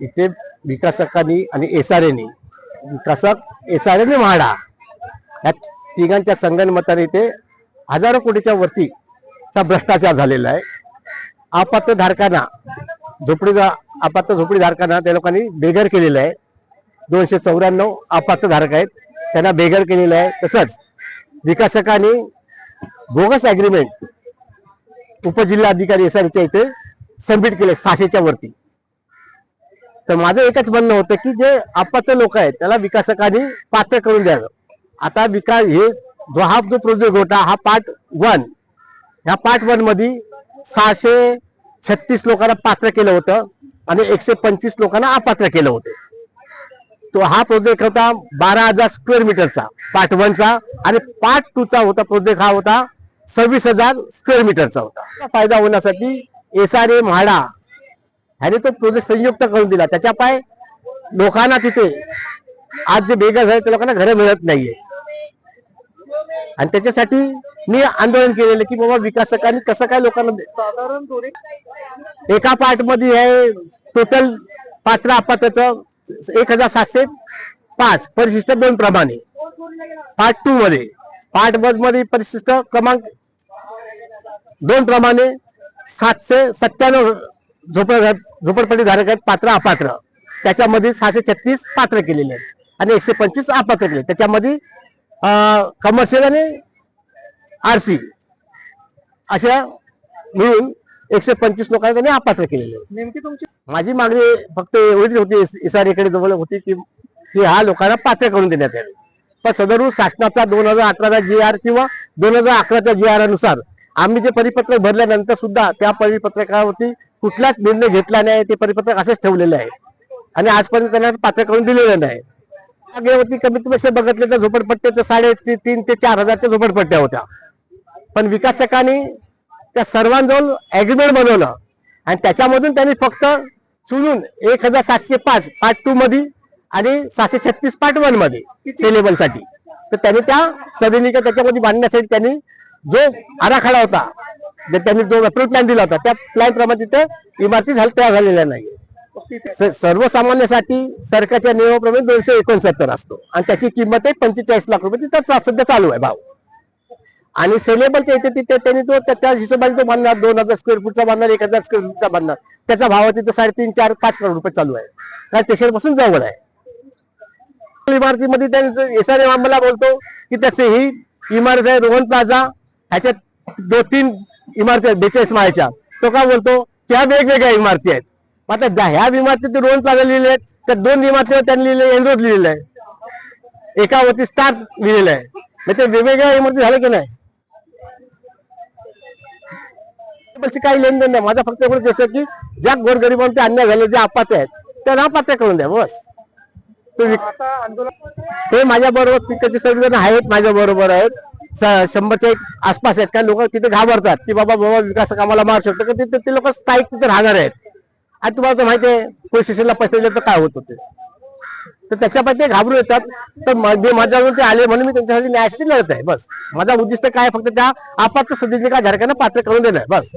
इथे विकासकांनी आणि एस आर एनी विकासक एस आर एने म्हाडा या तिघांच्या संगणमताने इथे हजारो कोटीच्या वरतीचा भ्रष्टाचार झालेला आहे. आपत्तधारकांना धारकांना झोपडी आपत्त झोपडी धारकांना त्या लोकांनी बेघर केलेलं आहे. दोनशे चौऱ्याण्णव आपत्तधारक आहेत त्यांना बेघर केलेलं आहे. तसंच विकासकांनी बोगस ॲग्रीमेंट उपजिल्हाधिकारी एस च्या इथे सबमिट केले सहाशेच्या वरती. तर माझं एकच म्हणणं होतं की जे अपात्र लोक आहेत त्याला विकासकांनी पात्र करून द्यावं. आता विकास हे जो हा जो प्रोजेक्ट होता हा पार्ट वन ह्या पार्ट वनमध्ये सहाशे छत्तीस लोकांना पात्र केलं होतं आणि एकशे पंचवीस लोकांना अपात्र केलं होतं. तो हा प्रोजेक्ट होता बारा हजार स्क्वेअर मीटरचा पार्ट वनचा आणि पार्ट टू चा होता प्रोजेक्ट हा होता सव्वीस हजार स्क्वेअर मीटरचा होता. फायदा होण्यासाठी एस आर ए म्हाडा ह्याने तो प्रोजेक्ट संयुक्त करून दिला. त्याच्या पाय लोकांना तिथे आज जे बेघर झाले त्या लोकांना घरं मिळत नाहीये. आणि त्याच्यासाठी मी आंदोलन केलेलं की बाबा विकासकांनी कसं काय लोकांना एका पार्टमध्ये आहे टोटल पात्र अपात्रचं एक हजार सातशे पाच परिशिष्ट दोन प्रमाणे. पार्ट टू मध्ये. पार्ट वनमध्ये परिशिष्ट क्रमांक दोन प्रमाणे सातशे सत्त्याण्णव झोपड झोपडपट्टी धारक आहेत पात्र अपात्र. त्याच्यामध्ये सहाशे छत्तीस पात्र केलेले आहेत आणि एकशे पंचवीस अपात्र केले त्याच्यामध्ये कमर्शियल आणि आरसी अशा मिळून एकशे पंचवीस लोकांना त्यांनी अपात्र केलेले. नेमकी तुमची माझी मागणी फक्त एवढीच होती इसारेकडे जवळ होती की की हा लोकांना पात्र करून देण्यात यावे. पण सदरू शासनाचा दोन हजार अठराचा जी आर किंवा दोन हजार अकराच्या जी आरनुसार आम्ही जे परिपत्रक भरल्यानंतर सुद्धा त्या परिपत्रकावरती कुठलाच निर्णय घेतला नाही ते परिपत्रक असेच ठेवलेले आहे. आणि आजपर्यंत त्यांना पात्र करून दिलेलं नाही. मागेवरती कमीत कमी असे बघितले तर झोपडपट्ट्याचं साडे ती- तीन ते चार हजारच्या झोपडपट्ट्या होत्या. पण विकासकांनी त्या सर्वांजवळ अग्रीमेंट बनवलं. आणि त्याच्यामधून त्यांनी फक्त चुनून एक हजार सातशे पाच पार्ट टू मध्ये आणि सातशे छत्तीस पार्ट वनमध्ये सेलेबलसाठी तर त्यांनी त्या सदनिका त्याच्यामध्ये बांधण्यासाठी त्यांनी जो आराखडा होता जे त्यांनी जो अप्रूव्ह प्लॅन दिला होता त्या प्लॅन प्रमाणे तिथे इमारती तयार झालेल्या नाही सर्वसामान्यासाठी सरकारच्या नियमाप्रमाणे दोनशे एकोणसत्तर असतो. आणि त्याची किंमत आहे पंचेचाळीस लाख रुपये. तिथं सध्या चालू आहे भाव. आणि सेलेबलच्या इथे तिथे त्यांनी तो त्या- हिशोबाने तो बांधणार दोन हजार स्क्वेअर फूटचा बांधणार एक हजार स्क्वेअर फूटचा बांधणार त्याचा भाव तिथे साडेतीन चार पाच करोड रुपये चालू आहे. कारण स्टेशनपासून जवळ आहे. इमारतीमध्ये त्यांनी एस आर आम्हाला बोलतो की त्याचे ही इमारत आहे रोहन प्लाझा ह्याच्यात दोन तीन इमारती आहेत बेचाळीस माळ्याच्या. तो काय बोलतो? की ह्या वेगवेगळ्या इमारती आहेत. आता ज्या ह्या इमारतीत रोहन प्लाझा लिहिलेले आहेत त्या दोन इमारतीवर त्यांनी लिहिलेलं एन रोड लिहिलेलं आहे. एकावरती स्टार लिहिलेलं आहे. मग ते वेगवेगळ्या इमारती झाले की नाही? काही लेनदेन नाही. माझा फक्त एवढं जसं की ज्या गोरगरिबांचे अन्याय झाले जे अपात्र आहेत त्यांना अपात्र करून द्या बस. ते माझ्या बरोबर तिकडचे सगळेजण आहेत माझ्या बरोबर आहेत. शंभरच्या एक आसपास आहेत. काही लोक तिथे घाबरतात की बाबा बाबा विकास कामाला मारू शकतो. का तिथे ते लोक स्थायिक तिथे राहणार आहेत. आणि तुम्हाला तर माहिती आहे पोलीस स्टेशनला पैसे दिले तर काय होत होते? तर त्याच्यापाठी ते घाबरून येतात. तर मी माझ्यावर ते आले म्हणून मी त्यांच्यासाठी न्यायासाठी लढत आहे. बस. माझा उद्दिष्ट काय फक्त त्या आपात सदस्य धारकांना पात्र करून देणं आहे. बस.